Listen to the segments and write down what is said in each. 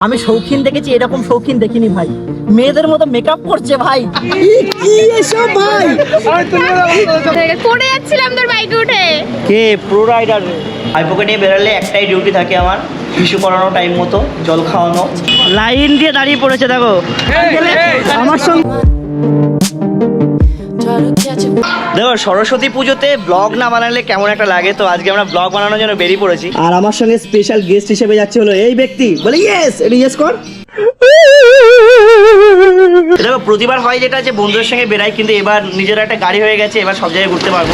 আমি শৌখিন দেখেছি এরকম শৌখিন দেখিনি ভাই। মেয়েদের মতো মেকআপ করছে ভাই। কি এসব ভাই? পড়ে যাচ্ছিলাম তোর বাইকে উঠে। কে? প্রো রাইডার ভাইপোকে নিয়ে বেরোলে একটাই ডিউটি থাকে আমার ইস্যু করানো টাইম মতো জল খাওয়ানো। লাইন দিয়ে দাঁড়িয়ে পড়েছে দেখো। আমার সঙ্গে দেখো সরস্বতী পুজোতে ব্লগ না বানালে কেমন একটা লাগে? তো আজকে আমরা ব্লগ বানানোর জন্য বেরিয়ে পড়েছি। আর আমার সঙ্গে স্পেশাল গেস্ট হিসেবে যাচ্ছে হলো এই ব্যক্তি। বলে ইয়েস এটা ইয়েস কর। দেখো প্রতিবার হয় যেটা যে বন্ধুদের সঙ্গে বেরাই কিন্তু এবার নিজের একটা গাড়ি হয়ে গেছে এবার সব জায়গায় ঘুরতে পারব।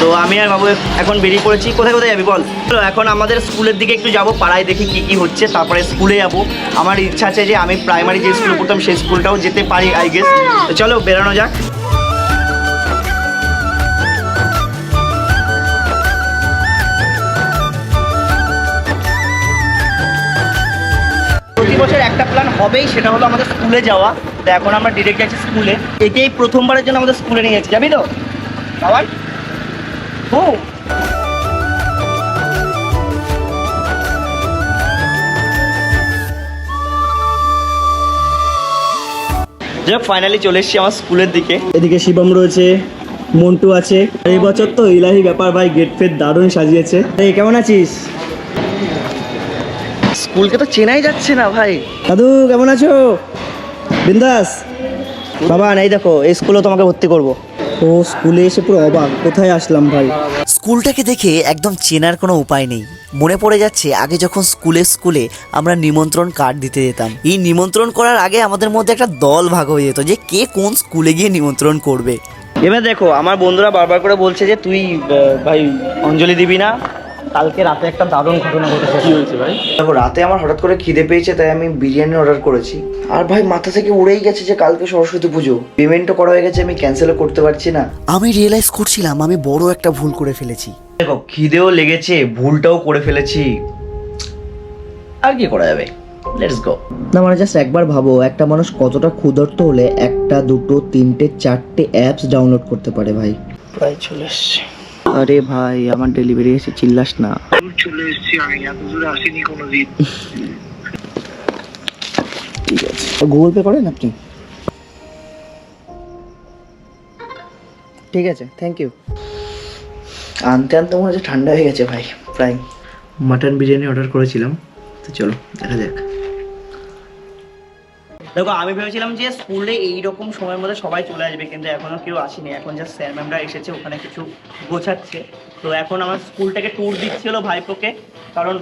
তো আমি আর বাবু এখন বেরিয়ে পড়েছি। কোথায় কোথায় যাবি বল? চলো, এখন আমাদের স্কুলের দিকে একটু যাব পাড়ায় দেখি কি কি হচ্ছে। তারপরে স্কুলে যাব। আমার ইচ্ছা আছে যে আমি প্রাইমারি যে স্কুলে পড়তাম সেই স্কুলটাও যেতে পারি আই গেস তো চলো বেরানো যাক। হবেই, সেটা হলো আমাদের স্কুলে যাওয়া। তো এখন আমরা ডিরেক্ট যাচ্ছি স্কুলে। একেই প্রথমবারের জন্য আমাদের স্কুলে নিয়ে যাচ্ছি যাবি তো? বাবার ও। ফাইনালি চলে এসেছি আমার স্কুলের দিকে। এদিকে শিবম রয়েছে, মন্টু আছে। এই বছর তো ইলাহি ব্যাপার ভাই গেট ফেট দারুণ সাজিয়েছে। এই, কেমন আছিস? স্কুলকে তো চেনাই যাচ্ছে না ভাই। দাদু কেমন আছো? বিন্দাস। বাবা নাই দেখো এই স্কুলে তোমাকে ভর্তি করব। ও স্কুলে এসে পুরো অবাক। কোথায় আসলাম ভাই? স্কুলটাকে দেখে একদম চেনার কোনো উপায় নেই। মনে পড়ে যাচ্ছে আগে যখন স্কুলে স্কুলে আমরা নিমন্ত্রণ কার্ড দিতে যেতাম। এই নিমন্ত্রণ করার আগে আমাদের মধ্যে একটা দল ভাগ হয়ে যেত যে কে কোন স্কুলে গিয়ে নিমন্ত্রণ করবে। এবার দেখো আমার বন্ধুরা বারবার করে বলছে যে তুই ভাই অঞ্জলি দিবি না? কালকে রাতে একটা দারুণ ঘটনা ঘটেছে। কি হয়েছে ভাই? দেখো রাতে আমার হঠাৎ করে খিদে পেয়েছে তাই আমি বিরিয়ানি অর্ডার করেছি। আর ভাই মাথা থেকে উড়েই গেছে যে কালকে সরস্বতী পুজো। পেমেন্টও করা হয়ে গেছে আমি ক্যান্সেলও করতে পারছি না। আমি রিয়েলাইজ করছিলাম আমি বড় একটা ভুল করে ফেলেছি। দেখো খিদেও লেগেছে ভুলটাও করে ফেলেছি। আর কি করা যাবে? লেটস গো না মানে জাস্ট একবার ভাবো একটা মানুষ কতটা ক্ষুধার্ত হলে একটা দুটো তিনটে চারটে অ্যাপস ডাউনলোড করতে পারে ভাই। প্রায় চলে এসছে। আরে ভাই আমার ডেলিভারি এসে চিল্লাস না। চলে এসেছি আমি এত দূরে আসিনি কোনোদিন। ঠিক আছে। গুগল পে করেন আপনি? ঠিক আছে থ্যাংক ইউ আনতে আনতে মনে হচ্ছে ঠান্ডা হয়ে গেছে ভাই প্রায় মাটন বিরিয়ানি অর্ডার করেছিলাম তো চলো দেখা যাক। দেখো আমি ভেবেছিলাম যে স্কুলে এইরকম সময়ের মধ্যে সবাই চলে আসবে কিন্তু এখনও কেউ আসেনি। এখন যা স্যার ম্যামরা এসেছে ওখানে কিছু গোছাচ্ছে। তো এখন আমার স্কুলটাকে ট্যুর দিচ্ছিল ভাইপোকে কারণ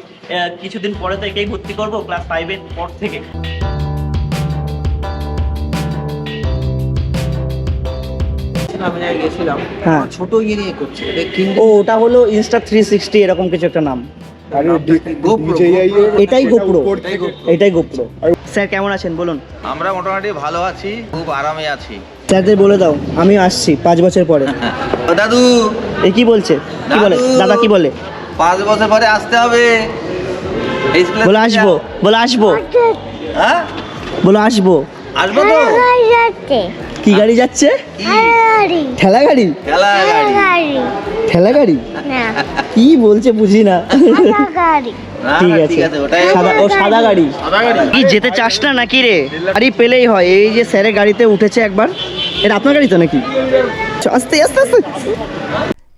কিছুদিন পরে তো একেই ভর্তি করব ক্লাস ফাইভের পর থেকে। হ্যাঁ। ছোট ইয়ে নিয়ে করছে এটা ও ওটা হলো ইনস্টা থ্রি সিক্সটি এরকম কিছু একটা নাম। এটাই গোপ্রো এটাই গোপ্রো স্যার কেমন আছেন? বলুন। আমরা মোটামুটি ভালো আছি খুব আরামে আছি। স্যারদের বলে দাও আমি আসছি পাঁচ বছর পরে। ও দাদু। এ কি বলছে? কি বলে? দাদা। কি বলে? পাঁচ বছর পরে আসতে হবে। বলে আসব বলে আসব। হ্যাঁ? বলে আসব। আসব তো। কি গাড়ি যাচ্ছে? ঠেলা গাড়ি? খেলা গাড়ি ঠেলা গাড়ি? কি বলছে বুঝি না, ঠিক আছে। ঠিক আছে সাদা ও সাদা গাড়ি। কি যেতে চাস না নাকি রে? গাড়ি পেলেই হয়। এই যে স্যারের গাড়িতে উঠেছে একবার। এটা আপনার গাড়ি তো নাকি আস্তে আস্তে আস্তে।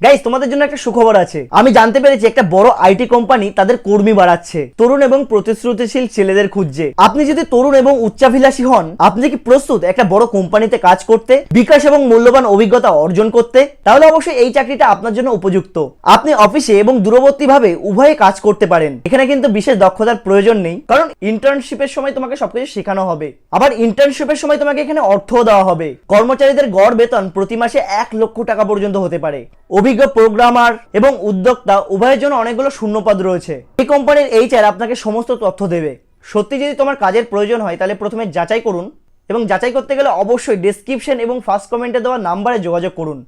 গাইস তোমাদের জন্য একটা সুখবর আছে। আমি জানতে পেরেছি একটা বড় আইটি কোম্পানি তাদের কর্মী বাড়াচ্ছে। তরুণ এবং প্রতিশ্রুতিশীল ছেলেদের খুঁজছে। আপনি যদি তরুণ এবং উচ্চাভিলাষী হন, আপনি কি প্রস্তুত একটা বড় কোম্পানিতে কাজ করতে, বিকাশ এবং মূল্যবান অভিজ্ঞতা অর্জন করতে? তাহলে অবশ্যই এই চাকরিটা আপনার জন্য উপযুক্ত। আপনি অফিসে এবং দূরবর্তী ভাবে উভয়ে কাজ করতে পারেন। এখানে কিন্তু বিশেষ দক্ষতার প্রয়োজন নেই। কারণ ইন্টার্নশিপের সময় তোমাকে সবকিছু শেখানো হবে। আবার ইন্টার্নশিপের সময় তোমাকে এখানে অর্থও দেওয়া হবে। কর্মচারীদের গড় বেতন প্রতি মাসে এক লক্ষ টাকা পর্যন্ত হতে পারে। অভিজ্ঞ প্রোগ্রামার এবং উদ্যোক্তা, উভয়ের জন্য অনেকগুলো শূন্যপদ রয়েছে। এই কোম্পানির এইচআর আপনাকে সমস্ত তথ্য দেবে। সত্যি যদি তোমার কাজের প্রয়োজন হয়, তাহলে প্রথমে যাচাই করুন এবং যাচাই করতে গেলে অবশ্যই ডেসক্রিপশন এবং ফার্স্ট কমেন্টে দেওয়া নাম্বারে যোগাযোগ করুন।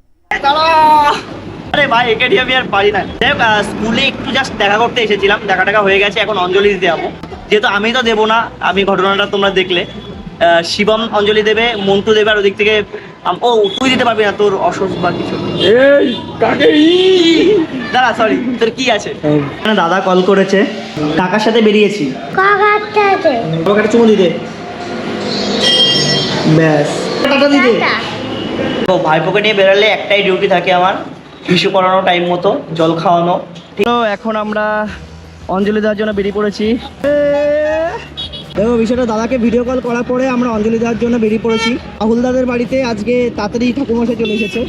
আরে ভাই, একে আমি আর পারি না। স্কুলে একটু জাস্ট দেখা করতে এসেছিলাম, দেখা টাকা হয়ে গেছে, এখন অঞ্জলি দিতে যাব। যেহেতু আমি তো দেবো না, আমি ঘটনাটা তোমরা দেখলে। শিবম অঞ্জলি দেবে, মন্টু দেবে, আর ওদিক থেকে ও তুই দিতে পারবি না তোর অসুখ বা কিছু। দাদা সরি তোর কি আছে? দাদা কল করেছে। কাকার সাথে বেরিয়েছি। কাকার চুমু দিতে। ব্যাস। টাটা দিতে। তো ভাইপোকে নিয়ে বেরোলে একটাই ডিউটি থাকে আমার ইস্যু করানো টাইম মতো জল খাওয়ানো। তো এখন আমরা অঞ্জলি দেওয়ার জন্য বেরিয়ে পড়েছি। দেখো বিষয়টা দাদাকে ভিডিও কল করার পরে আমরা অঞ্জলি দেওয়ার জন্য বেরিয়ে পড়েছি। রাহুল দাদের বাড়িতে আজকে তাড়াতাড়ি ঠাকুমশাই চলে এসেছে।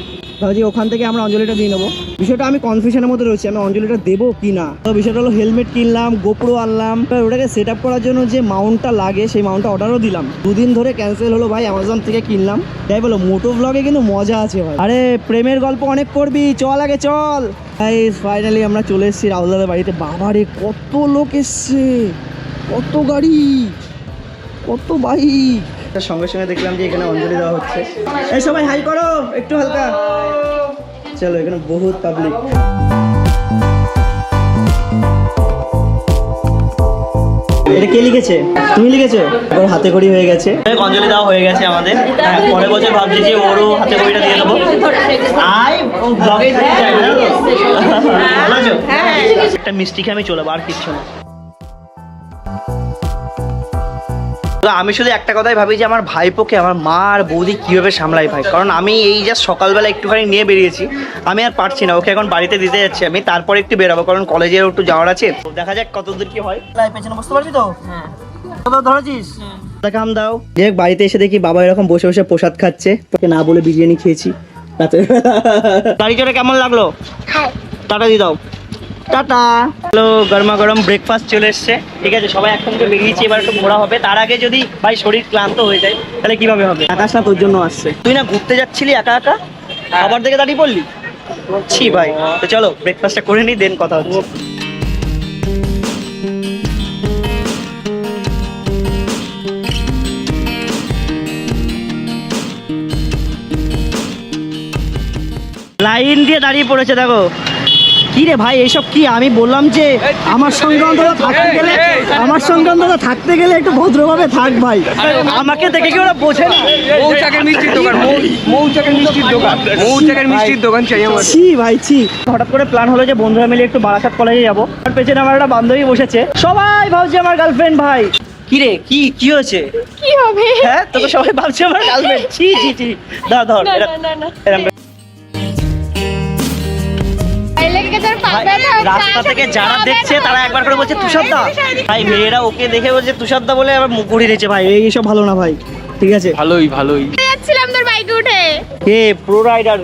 ভাবছি ওখান থেকে আমরা অঞ্জলিটা দিয়ে নেব। বিষয়টা আমি কনফিউশনের মধ্যে রয়েছি, আমি অঞ্জলিটা দেবো কি না? তো বিষয়টা হলো হেলমেট কিনলাম গোপ্রো আনলাম ওটাকে সেট আপ করার জন্য যে মাউন্টটা লাগে, সেই মাউন্টটা অর্ডারও দিলাম। দুদিন ধরে ক্যান্সেল হলো ভাই অ্যামাজন থেকে কিনলাম। তাই বলো, মোটো ব্লগে কিন্তু মজা আছে ভাই। আরে, প্রেমের গল্প অনেক করবি, চল আগে চল। ফাইনালি আমরা চলে এসেছি রাহুল দাদের বাড়িতে। বাবারে, কত লোক এসছে। কত গাড়ি কত বাইক। সঙ্গে সঙ্গে দেখলাম যে এখানে অঞ্জলি দেওয়া হচ্ছে। এই সবাই হাই করো একটু হালকা। চলো এখানে বহুত পাবলিক এটা কে লিখেছে? তুমি লিখেছো? ওর হাতে খড়ি হয়ে গেছে। অঞ্জলি দেওয়া হয়ে গেছে আমাদের। হ্যাঁ, পরের বছর ভাবছি যে ওরও হাতে দিয়ে দেবো। আই আছো? একটা মিষ্টি খেয়ে আমি চলে আর কিচ্ছু না। আমি শুধু একটা কথাই ভাবি যে আমার ভাইপোকে আমার মা আর বৌদি কীভাবে সামলাই ভাই? কারণ আমি এই জাস্ট সকালবেলা একটুখানি নিয়ে বেরিয়েছি। আমি আর পারছি না ওকে এখন বাড়িতে দিতে যাচ্ছি। আমি তারপরে একটু বেরাবো কারণ কলেজের একটু যাওয়ার আছে। তো দেখা যাক কতদূর কি হয়। পেছনে বুঝতে পারছি তো? হ্যাঁ। ধরেছিস? দেখাম দাও। দেখ বাড়িতে এসে দেখি বাবা এরকম বসে বসে প্রসাদ খাচ্ছে। তোকে না বলে বিরিয়ানি খেয়েছি। রাতে গাড়ি চড়ে কেমন লাগল? টাটা দিয়ে দাও। টাটা। হ্যালো গরমা গরম ব্রেকফাস্ট চলে এসছে। ঠিক আছে সবাই একসঙ্গে বেরিয়েছি এবার একটু ঘোরা হবে। তার আগে যদি ভাই শরীর ক্লান্ত হয়ে যায় তাহলে কীভাবে হবে? আকাশ না তোর জন্য আসছে? তুই না ঘুরতে যাচ্ছিলি একা একা? আবার দেখে দাঁড়িয়ে পড়লি? ছি ভাই। তো চলো ব্রেকফাস্টটা করে নিই দেন কথা হচ্ছে। লাইন দিয়ে দাঁড়িয়ে পড়েছে দেখো। কি রে ভাই এইসব কি? আমি বললাম যে আমার সঙ্গে অন্তত থাকতে গেলে আমার সঙ্গে অন্তত থাকতে গেলে একটু ভদ্রভাবে থাক ভাই। আমাকে দেখে কি ওরা বোঝে না? মৌচাকের মিষ্টির দোকান মৌচাকের মিষ্টির দোকান। মৌচাকের মিষ্টির দোকান চাই আমার। ছি ভাই ছি। হঠাৎ করে প্ল্যান হলো যে বন্ধুরা মিলে একটু বারাসাত কলেজে যাব। আর পেছনে আমার একটা বান্ধবী বসেছে। সবাই ভাবছে আমার গার্লফ্রেন্ড ভাই। কি রে কি কি হয়েছে? কি হবে? হ্যাঁ তোকে সবাই ভাবছে আমার গার্লফ্রেন্ড ছি ছি ছি। ধর ধর না রাস্তা থেকে যারা দেখছে তারা একবার করে বলছে তুষারদা। ভাই মেয়েরা ওকে দেখে বলছে তুষারদা বলে আবার মুখ ঘুরিয়ে দিয়েছে ভাই। এইসব ভালো না ভাই। ঠিক আছে? ভালোই ভালোই। যাচ্ছিলাম তোর বাইকে উঠে। কে? Pro rider.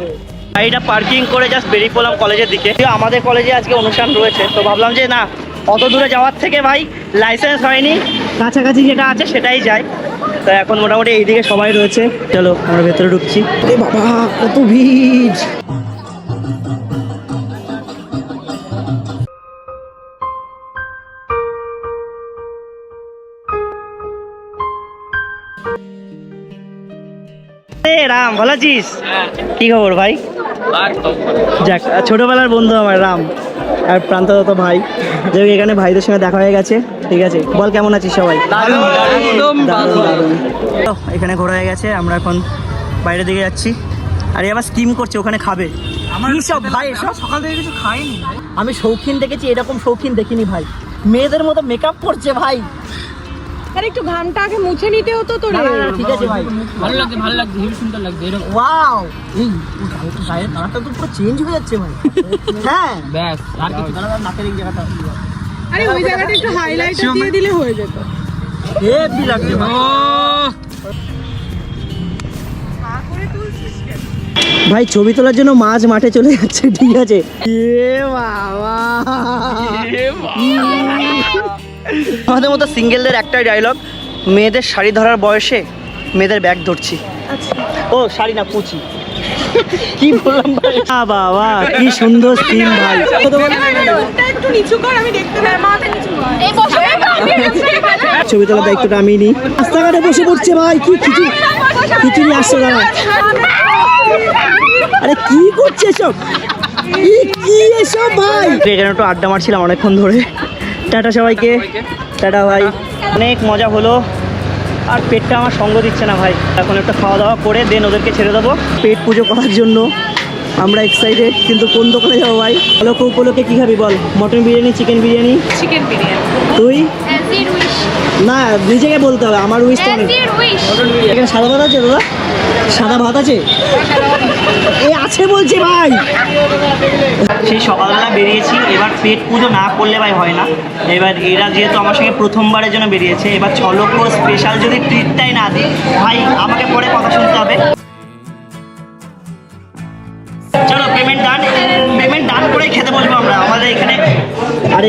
গাড়িটা পার্কিং করে জাস্ট বেরিয়ে পড়লাম কলেজের দিকে। আমাদের কলেজে আজকে অনুষ্ঠান রয়েছে তো ভাবলাম যে না অত দূরে যাওয়ার থেকে ভাই লাইসেন্স হয়নি। কাছাকাছি যেটা আছে সেটাই যাই তো এখন মোটামুটি এইদিকে সবাই রয়েছে। চলো আমরা ভেতরে ঢুকছি। বাবা কত ভিড়! রাম ভালো আছিস? কি খবর ভাই? যাক ছোটবেলার বন্ধু আমার রাম আর প্রান্তদত্ত ভাই। যাই এখানে ভাইদের সঙ্গে দেখা হয়ে গেছে ঠিক আছে? বল কেমন আছিস সবাই। এখানে ঘোরা হয়ে গেছে আমরা এখন বাইরের দিকে যাচ্ছি। আর আবার স্কিম করছে ওখানে খাবে। ভাই সকাল থেকে কিছু খাইনি। আমি শৌখিন দেখেছি এরকম শৌখিন দেখিনি ভাই। মেয়েদের মতো মেকআপ করছে ভাই। আরে একটু ঘামটা আগে মুছে নিতে হতো তো রে। ঠিক আছে ভাই। ভালো লাগছে ভালো লাগছে সুন্দর লাগছে এরকম। ওয়াও! এই গায়ের তো পুরো চেঞ্জ হয়ে যাচ্ছে ভাই। হ্যাঁ। ব্যাস আর কিছু না না, নাকের এই জায়গাটা। আরে ওই জায়গাটা একটু হাইলাইট দিয়ে দিলে হয়ে যেত। হেভি লাগছে ভাই। ভাই ছবি তোলার জন্য মাঝ মাঠে চলে যাচ্ছে ঠিক আছে। এ বাবা। আমাদের মতো সিঙ্গেলদের একটাই ডায়লগ মেয়েদের শাড়ি ধরার বয়সে মেয়েদের ব্যাগ ধরছি। ও, শাড়ি না কুচি কি বললাম ভাই? বাবা, কি সুন্দর স্কিম ভাই। একটু নিচু কর আমি দেখতে পাই মাথা নিচু ছবি তোলার দায়িত্বটা আমি নিই। রাস্তাঘাটে বসে পড়ছে ভাই, কি খিচুড়ি খিচুড়ি আসছে দাঁড়া আরে কি করছে এসব? কি এসব ভাই? এখানে একটু আড্ডা মারছিলাম অনেকক্ষণ ধরে। টাটা সবাইকে। টাটা ভাই। অনেক মজা হলো। আর পেটটা আমার সঙ্গ দিচ্ছে না ভাই। এখন একটা খাওয়া দাওয়া করে দেন ওদেরকে ছেড়ে দেবো। পেট পুজো করার জন্য আমরা এক্সাইটেড কিন্তু কোন দোকানে যাব ভাই? আলোক উপলক্ষে কী খাবি বল? Mutton biryani chicken biryani? Chicken biryani. তুই? না নিজেকে বলতে হবে আমার উইস তো অনেক। উইশ এখানে সাদা ভাত আছে দাদা? সাদা ভাত আছে? এ আছে বলছি ভাই। সেই সকালবেলা বেরিয়েছি এবার পেট পুজো না করলে ভাই হয় না। এবার এরা যেহেতু আমার সঙ্গে প্রথমবারের জন্য বেরিয়েছে এবার ছ লক্ষ স্পেশাল যদি ট্রিটটাই না দিই ভাই আমাকে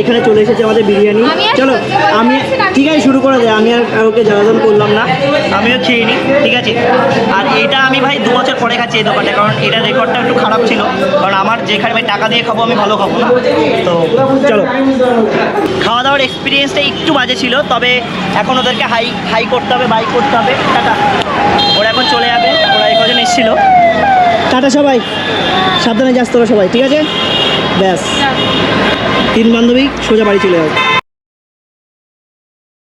এখানে চলে এসেছে আমাদের বিরিয়ানি। চলো আমি ঠিক আছে শুরু করে দে আমি আর কাউকে জ্বালাতন করলাম না। আমিও খেয়ে নিই ঠিক আছে। আর এটা আমি ভাই দু বছর পরে খাচ্ছি এই দোকানটা কারণ এটা রেকর্ডটা একটু খারাপ ছিল। কারণ আমার যেখানে আমি টাকা দিয়ে খাব আমি ভালো খাব না। তো চলো। খাওয়া দাওয়ার এক্সপিরিয়েন্সটা একটু বাজে ছিল তবে এখন ওদেরকে হাই হাই করতে হবে বাই করতে হবে। টাটা। ওরা এখন চলে যাবে ওরা এই কজন এসেছিল। টাটা সবাই। সাবধানে যাস তোরা সবাই ঠিক আছে? ব্যাস। তিন বান্ধবী সোজা বাড়ি চলে যাবে